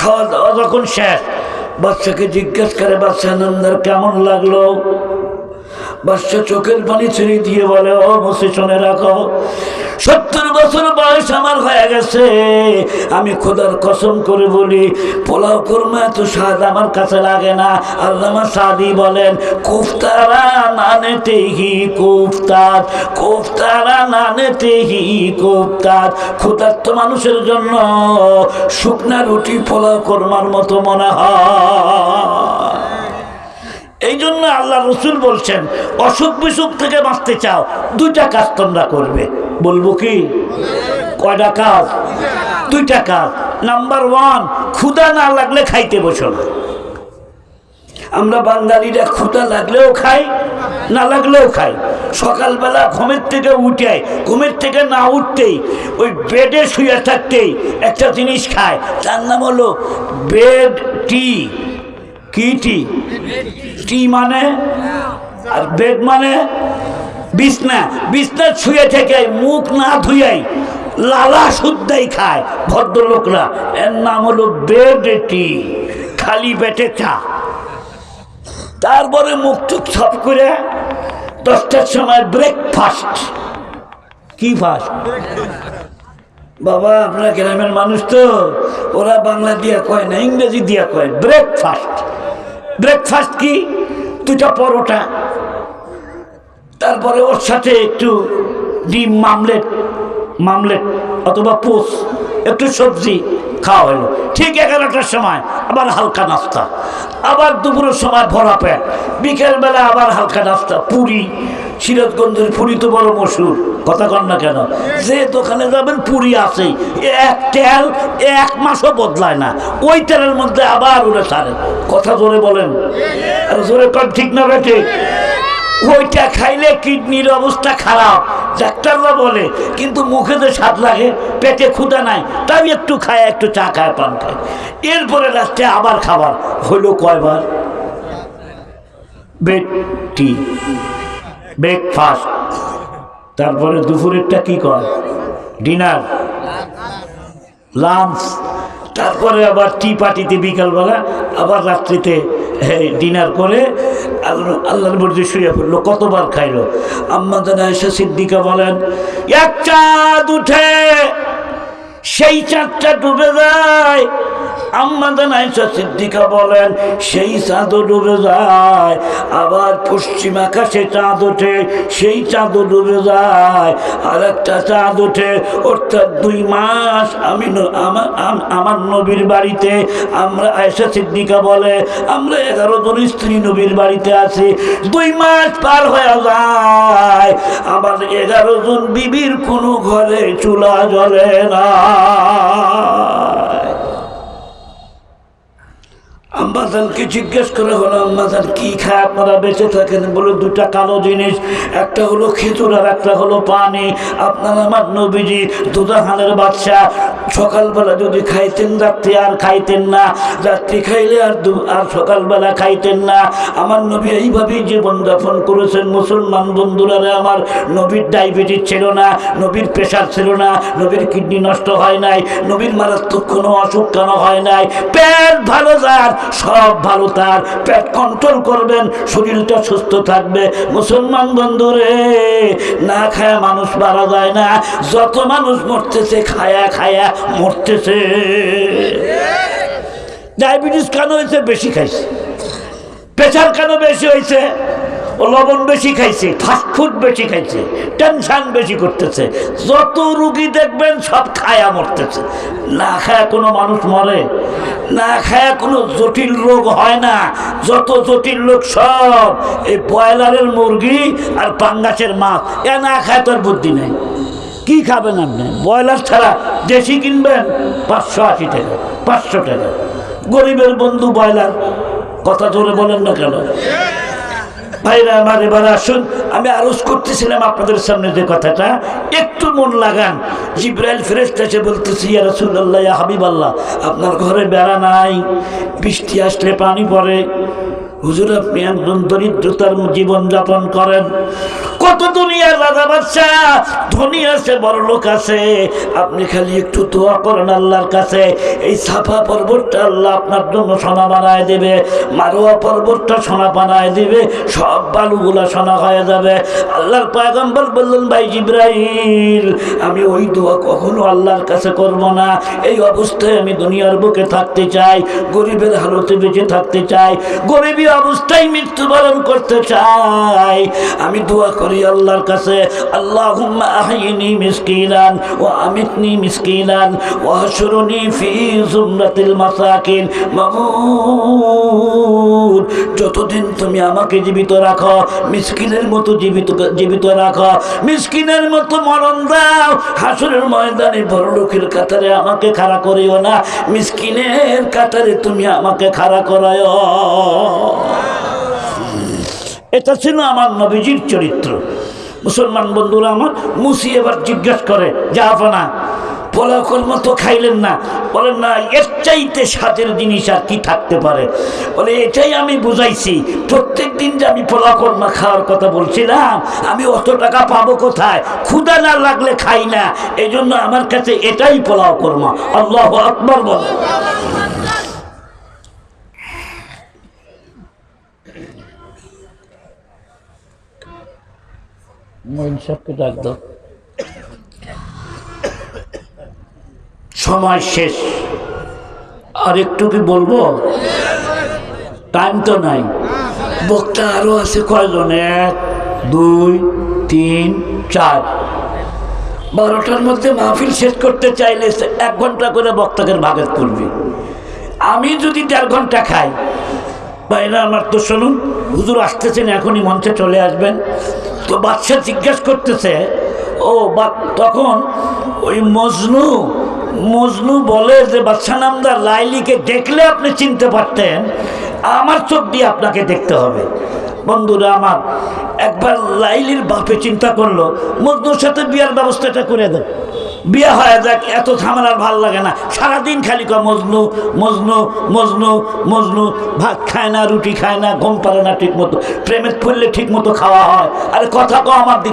খাওয়া দাওয়া যখন শেষ, বাচ্চাকে জিজ্ঞেস করে, বাচ্চা আনন্দের কেমন লাগল? বাচ্চা চোখের পানি ছেড়ে দিয়ে বলে, ও বসে শুনে রাখো। সত্তর বছর বয়স আমার হয়ে গেছে। আমি খোদার কসম করে বলি, পোলাও কর্মা এত স্বাদ আমার কাছে লাগে না। আল্লামা সাদি বলেন, কোফতারা নানেতে হি কোফতার, কোফতারা নানেতে হি কোফতার। ক্ষুধার্ত মানুষের জন্য শুকনা রুটি পোলাও কর্মার মতো মনে হয়। এই জন্য আল্লাহ রসুল বলছেন, অসুখ বিসুখ থেকে বাঁচতে চাও, দুইটা কাজ তোমরা করবে। বলব কি? কয়টা কাজ? দুইটা কাজ। নাম্বার ওয়ান ক্ষুধা না লাগলে খাইতে বসো না। আমরা বাঙালিরা ক্ষুধা লাগলেও খাই, না লাগলেও খাই। সকালবেলা ঘুমের থেকে উঠে, ঘুমের থেকে না উঠতেই, ওই বেডে শুয়ে থাকতেই একটা জিনিস খায়, তার নাম হলো বেড টি। কি টি? টি মানে? আর বেড মানে বিছনা। বিছনা ছুঁয়ে থেকে মুখ না ধুয়াই লালা শুদ্ধাই খায় ভদ্রলোকরা। এর নাম হলো বেড টি খালি পেটে চা। তারপরে মুখ টুক সব করে দশটার সময় ব্রেকফাস্ট কি ফাস্ট বাবা, আপনার গ্রামের মানুষ তো, ওরা বাংলা দিয়া কয় না, ইংরেজি দিয়া কয় ব্রেকফাস্ট ব্রেকফাস্ট কি? দুটা পরোটা। তারপরে ওর সাথে একটু ডিম মামলেট মামলেট অথবা পোস একটু সবজি খাওয়া হলো। ঠিক এগারোটার সময় আবার হালকা নাস্তা। আবার দুপুরের সময় ভরা পেট। বিকেলবেলা আবার হালকা নাস্তা, পুরি, সিরাজগঞ্জের পুরি তো বড় মশুর, কথা কন না কেন? যে দোকানে যাবেন পুরি আছেই, এক তেল এক মাসও বদলায় না। ওই তেলের মধ্যে আবার ওরা সারে। কথা জোরে বলেন। জোরে কর ঠিক না বেটে ওইটা খাইলে কিডনির অবস্থা খারাপ। ডাক্তাররা বলে, কিন্তু মুখে তো স্বাদ লাগে, পেটে ক্ষুদা নাই, তাই একটু খায়, একটু চা খায়, পান খায়। এরপরে লাস্টে আবার খাবার হইল কয়বার? বেড টি ব্রেকফাস্ট তারপরে দুপুরেরটা কি কর ডিনার লাঞ্চ তারপরে আবার টি পার্টিতে বিকালবেলা, আবার রাত্রিতে ডিনার করে আল্লাহ, আল্লাহর মর্জি শুয়ে পড়ল, কতবার খাইলো। আম্মা জানা এসে সিদ্দিকা বলেন, এক চাঁদ উঠে, সেই চাঁদটা ডুবে যায় আম্মাদান আয়সা সিদ্দিকা বলেন, সেই চাঁদও ডুবে যায়, আবার পশ্চিম আকাশে চাঁদ ওঠে, সেই চাঁদও ডুবে যায় আর একটা চাঁদ ওঠে, অর্থাৎ দুই মাস আমি আমার আম- আমার নবীর বাড়িতে, আমরা আয়সা সিদ্দিকা বলে, আমরা এগারো জন স্ত্রী নবীর বাড়িতে আছি, দুই মাস পার হয়ে যায়, আবার এগারো জন বিবির কোনো ঘরে চুলা জ্বলে না। আম্মাজানকে জিজ্ঞেস করে হলো আম্মাজান কি খায়? আপনারা বেঁচে থাকেন। বলে, দুটা কালো জিনিস, একটা হলো খেজুর আর একটা হলো পানি। আপনার আমার নবীজি দুদাহানের বাচ্চা সকালবেলা যদি খাইতেন, রাত্রি আর খাইতেন না। রাত্রি খাইলে আর আর সকালবেলা খাইতেন না। আমার নবী এইভাবেই জীবনযাপন করেছেন। মুসলমান বন্ধুরা আমার নবীর ডায়াবেটিস ছিল না, নবীর প্রেশার ছিল না, নবীর কিডনি নষ্ট হয় নাই, নবীর মারাত্মক কোনো অসুখ কেন হয় নাই। পেট ভালো যার, সব ভালো তার। পেট কন্ট্রোল করবেন, শরীরটা সুস্থ থাকবে। মুসলমান বন্ধুরে, না খায়া মানুষ মারা যায় না। যত মানুষ মরতেছে, খায়া খায়া মরতেছে। ডায়াবেটিস কেন হয়েছে? বেশি খাইছে। প্রেশার কেন বেশি হয়েছে? ও লবণ বেশি খাইছে ফাস্টফুড বেশি খাইছে, টেনশন বেশি করতেছে। যত রুগী দেখবেন সব খায়া মরতেছে। না খায়া কোনো মানুষ মরে, না খায়া কোনো জটিল রোগ হয় না। যত জটিল রোগ সব, এই ব্রয়লারের মুরগি আর পাঙ্গাসের মাছ, এ না খায় তোর বুদ্ধি নেই। কি খাবেন আপনি? ব্রয়লার ছাড়া দেশি কিনবেন? পাঁচশো আশি টাকা, পাঁচশো টাকা। গরিবের বন্ধু ব্রয়লার, কথা জোরে বলেন না কেন? ভাইরা আমার এবার আসুন, আমি আরজ করতেছিলাম আপনাদের সামনে যে কথাটা। একটু মন লাগান। জিব্রাইল ফ্রেশ এসে বলতেছি, ইয়া রাসূলুল্লাহ, ইয়া হাবিবাল্লাহ, আপনার ঘরে বেড়া নাই, বৃষ্টি আসলে পানি পড়ে। হুজুর, আপনি একজন দরিদ্রতার জীবনযাপন করেন। কত দুনিয়ার রাজা বাদশাহ? ধনী আছে, বড় লোক আছে। আপনি খালি একটু দোয়া করেন আল্লাহর কাছে। এই সাফা পর্বতটা আল্লাহ আপনার জন্য সোনা বানায় দেবে। মারোয়া পর্বতটা সোনা বানায় দেবে। সব বালুগুলা সোনা হয়ে যাবে। আল্লাহর পয়গম্বর বললেন, ভাই জিব্রাহিল আমি ওই দোয়া কখনো আল্লাহর কাছে করব না। এই অবস্থায় আমি দুনিয়ার বুকে থাকতে চাই, গরিবের হালতে বেঁচে থাকতে চাই, গরিবী অবস্থায় মৃত্যুবরণ করতে চাই। আমি দোয়া করি আল্লাহর কাছে। আল্লাহ ও আমিতনি মিসকিনান ও হাসুরনি ফি জুমরাতিল মাসাকিন। মামুন, যতদিন তুমি আমাকে জীবিত রাখো, মিসকিনের মতো জীবিত জীবিত রাখো, মিসকিনের মতো মরণ দাও, হাসুরের ময়দানে বড় লোকের কাতারে আমাকে খাড়া করিও না, মিসকিনের কাতারে তুমি আমাকে খাড়া করায় এটা ছিল আমার নবীজির চরিত্র। মুসলমান বন্ধুরা আমার, মুসি এবার জিজ্ঞেস করে, যা না কর্ম তো খাইলেন না? বলেন, না, এর চাইতে স্বাদের জিনিস আর কি থাকতে পারে? বলে, এটাই আমি বুঝাইছি। প্রত্যেক দিন যে আমি পোলাও কর্মা খাওয়ার কথা বলছিলাম, আমি অত টাকা পাবো কোথায়? ক্ষুদা না লাগলে খাই না। এই আমার কাছে এটাই পোলাও কর্মা আল্লাহ আকবর বলে। সাহেবকে ডাক দাও সময় শেষ। আর একটু কি বলব? টাইম তো নাই। বক্তা আরও আছে কয়জন? এক, দুই, তিন, চার। বারোটার মধ্যে মাহফিল শেষ করতে চাইলে এক ঘণ্টা করে বক্তাকে ভাগের করবে আমি যদি দেড় ঘণ্টা খাই বাইরে আমার তো শুনুন হুজুর আসতেছেন, এখনই মঞ্চে চলে আসবেন। তো বাদশা জিজ্ঞেস করতেছে, ও বা তখন ওই মজনু মজনু বলে যে বাদশা নামদার লাইলিকে দেখলে আপনি চিনতে পারতেন, আমার চোখ দিয়ে আপনাকে দেখতে হবে। বন্ধুরা, আমার একবার লাইলির বাপে চিন্তা করল, মজনুর সাথে বিয়ার ব্যবস্থাটা করে দেন। বিয়ে হয়ে যাক, এত ঝামেলার ভালো লাগে না। সারাদিন খালি কয়, মজনু মজনু মজনু মজনু, ভাত খায় না, রুটি খায় না, ঘুম পারে না ঠিক মতো প্রেমের ফুললে ঠিক মতো খাওয়া হয়। আরে কথা কো আমার দিকে।